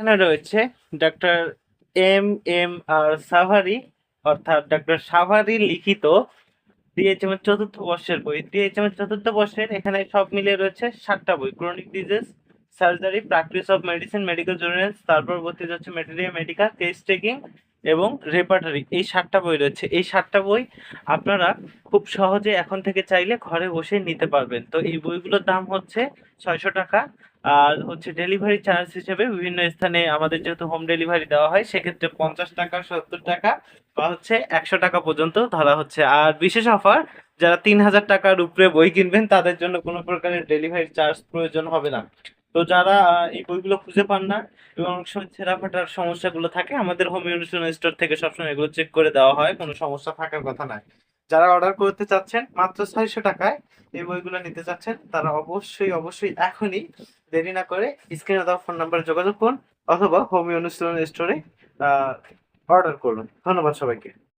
এখানে রয়েছে doctor M M R Savari অর্থাৎ ডক্টর সাভারি লিখিত ডিএইচএম এর চতুর্থ বর্ষের বই। ডিএইচএম এর চতুর্থ বর্ষের এখানে সব মিলে রয়েছে সাতটা বই। Chronic disease surgery practice of medicine medical jurisprudence তারপর ভর্তি হচ্ছে মেটেরিয়া মেডিকা কেস টেকিং এবং রেপার্টারি এই সাতটা বই রয়েছে। এই সাতটা বই আপনারা খুব সহজে এখন থেকে চাইলে ঘরে বসে নিতে পারবেন। তো এই বইগুলোর দাম হচ্ছে ছয়শো টাকা। আর হচ্ছে ডেলিভারি চার্জ হিসেবে বিভিন্ন স্থানে আমাদের যেহেতু হোম ডেলিভারি দেওয়া হয়, সেক্ষেত্রে পঞ্চাশ টাকা, সত্তর টাকা বা হচ্ছে একশো টাকা পর্যন্ত ধরা হচ্ছে। আর বিশেষ অফার যারা তিন হাজার টাকার উপরে বই কিনবেন, তাদের জন্য কোনো প্রকারের ডেলিভারি চার্জ প্রয়োজন হবে না। তো যারা এই বইগুলো খুঁজে পান না এবং অনেক সময় ছেঁড়া ফাটার সমস্যাগুলো থাকে, আমাদের হোম ইউনিশন স্টোর থেকে সবসময় এগুলো চেক করে দেওয়া হয়, কোনো সমস্যা থাকার কথা নয়। যারা অর্ডার করতে চাচ্ছেন, মাত্র ছয়শো টাকায় এই বইগুলো নিতে চাচ্ছেন, তারা অবশ্যই অবশ্যই এখনই দেরি না করে স্ক্রিনে দেওয়া ফোন নাম্বারে যোগাযোগ করুন অথবা হোম ইউনিশন স্টোরে অর্ডার করুন। ধন্যবাদ সবাইকে।